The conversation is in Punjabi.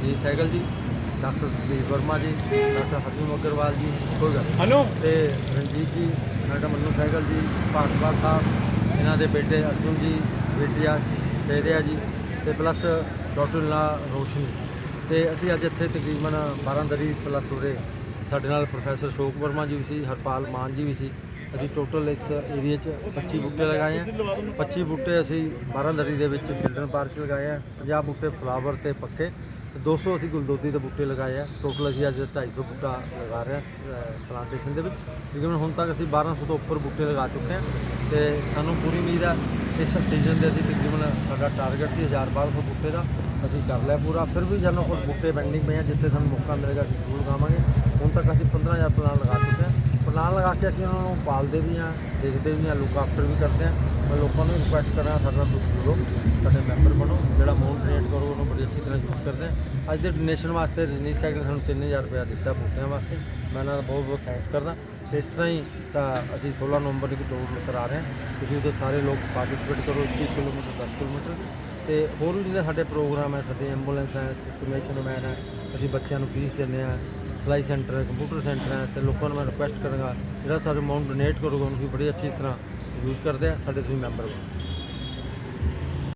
ਰਣਜੀਤ ਸਹਿਗਲ ਜੀ ਡਾਕਟਰ ਸੁਦੀਪ ਵਰਮਾ ਜੀ ਡਾਕਟਰ ਹਰਜੀਤ ਅਗਰਵਾਲ ਜੀ ਕੋਈ ਗੱਲ। ਹਲੋ। ਤੇ ਰਣਜੀਤ ਜੀ ਸਾਡਾ ਮੰਨੂ ਸਹਿਗਲ ਜੀ ਭਾਗਵਾਲ ਸਾਹਿਬ ਇਹਨਾਂ ਦੇ ਬੇਟੇ ਅਰਜੁਨ ਜੀ ਬੇਟਿਆ ਤੇਰਿਆ ਜੀ ਤੇ ਪਲੱਸ ਡਾਕਟਰ ਲਾ ਰੋਸ਼ਨੀ। ਤੇ ਅਸੀਂ ਅੱਜ ਇੱਥੇ ਤਕਰੀਬਨ 12 ਦਰੀ ਪਲੱਸ ਉਰੇ ਸਾਡੇ ਨਾਲ ਪ੍ਰੋਫੈਸਰ ਸ਼ੋਕ ਵਰਮਾ ਜੀ ਵੀ ਸੀ ਹਰਪਾਲ ਮਾਨ ਜੀ ਵੀ ਸੀ। ਅਸੀਂ ਟੋਟਲ ਇਸ ਏਰੀਆ 'ਚ 25 ਬੂਟੇ ਲਗਾਏ ਆ। 25 ਬੂਟੇ ਅਸੀਂ 12 ਦਰੀ ਦੇ ਵਿੱਚ ਚਿਲਡਰਨ ਪਾਰਕ 'ਚ ਲਗਾਏ ਆ। 50 ਬੂਟੇ ਫਲਾਵਰ ਤੇ ਪੱਕੇ। ਤੇ 200 ਅਸੀਂ ਗੁਲਦੋਦੀ ਦੇ ਬੂਟੇ ਲਗਾਏ ਆ। ਟੋਟਲ ਅਸੀਂ ਅੱਜ 250 ਬੂਟਾ ਲਗਾ ਰਹੇ ਹਾਂ ਪਲਾਂਟੇਸ਼ਨ ਦੇ ਵਿੱਚ। ਤਕਰੀਬਨ ਹੁਣ ਤੱਕ ਅਸੀਂ 1200 ਤੋਂ ਉੱਪਰ ਬੂਟੇ ਲਗਾ ਚੁੱਕੇ ਹਾਂ ਤੇ ਸਾਨੂੰ ਪੂਰੀ ਉਮੀਦ ਹੈ ਇਸ ਸੀਜ਼ਨ ਦੇ ਅਸੀਂ ਤਕਰੀਬਨ ਸਾਡਾ ਟਾਰਗੇਟ ਸੀ 1200 ਬੂਟੇ ਦਾ। ਅਸੀਂ ਕਰ ਲਿਆ ਪੂਰਾ। ਫਿਰ ਵੀ ਜਦੋਂ ਕੋਲ ਬੂਟੇ ਪੈਂਡਿੰਗ ਪਏ ਆ, ਜਿੱਥੇ ਸਾਨੂੰ ਮੌਕਾ ਮਿਲੇਗਾ ਅਸੀਂ ਜ਼ਰੂਰ ਲਗਾਵਾਂਗੇ ਹੁਣ ਤੱਕ ਅਸੀਂ 15000 ਪਲਾਂਟ ਲਗਾ ਚੁੱਕੇ ਹਾਂ। ਪਲਾਨ ਲਗਾ ਕੇ ਅਸੀਂ ਉਹਨਾਂ ਨੂੰ ਪਾਲਦੇ ਵੀ ਹਾਂ, ਦੇਖਦੇ ਵੀ ਹਾਂ ਲੁੱਕ ਆਫਟਰ ਵੀ ਕਰਦੇ ਹਾਂ। ਮੈਂ ਲੋਕਾਂ ਨੂੰ ਰਿਕੁਐਸਟ ਕਰਾਂ ਸਾਡਾ ਤੁਸੀਂ ਜੁੜੋ ਸਾਡੇ ਮੈਂਬਰ ਬਣੋ, ਜਿਹੜਾ ਅਮਾਉਂਟ ਡੋਨੇਟ ਕਰੋ, ਉਹਨੂੰ ਬੜੀ ਅੱਛੀ ਤਰ੍ਹਾਂ ਯੂਜ਼ ਕਰਦੇ ਹਾਂ। ਅੱਜ ਦੇ ਡੋਨੇਸ਼ਨ ਵਾਸਤੇ ਰਜਨੀ ਸਾਈਕਲ ਸਾਨੂੰ 3000 ਰੁਪਇਆ ਦਿੱਤਾ ਬੂਟਿਆਂ ਵਾਸਤੇ। ਮੈਂ ਉਹਨਾਂ ਦਾ ਬਹੁਤ ਬਹੁਤ ਥੈਂਕਸ ਕਰਦਾ। ਇਸ ਤਰ੍ਹਾਂ ਹੀ ਤਾਂ ਅਸੀਂ 16 ਨਵੰਬਰ ਨੂੰ ਦੌੜ ਕਰਾ ਰਹੇ ਹਾਂ। ਤੁਸੀਂ ਉਹਦੇ ਸਾਰੇ ਲੋਕ ਪਾਰਟਿਸਿਪੇਟ ਕਰੋ 30 ਕਿਲੋਮੀਟਰ 10 ਕਿਲੋਮੀਟਰ। ਤੇ ਹੋਰ ਵੀ ਜਿਹੜੇ ਸਾਡੇ ਪ੍ਰੋਗਰਾਮ ਹੈ, ਸਾਡੇ ਐਂਬੂਲੈਂਸ ਹੈ ਕਮਿਸ਼ਨ ਮੈਨ ਹੈ, ਅਸੀਂ ਬੱਚਿਆਂ ਨੂੰ ਫੀਸ ਦਿੰਦੇ ਹਾਂ। ਸਿਲਾਈ ਸੈਂਟਰ ਹੈ ਕੰਪਿਊਟਰ ਸੈਂਟਰ ਹੈ ਤੇ ਲੋਕਾਂ ਨੂੰ ਮੈਂ ਰਿਕੁਐਸਟ ਕਰਾਂਗਾ, ਜਿਹੜਾ ਸਾਡੇ ਅਮਾਉਂਟ ਡੋਨੇਟ ਕਰੋਗੇ, ਉਹਨੂੰ ਵੀ ਬੜੀ ਅੱਛੀ ਤਰ੍ਹਾਂ ਯੂਜ਼ ਕਰਦੇ ਆ, ਸਾਡੇ ਤੁਸੀਂ ਮੈਂਬਰ ਬਣੋ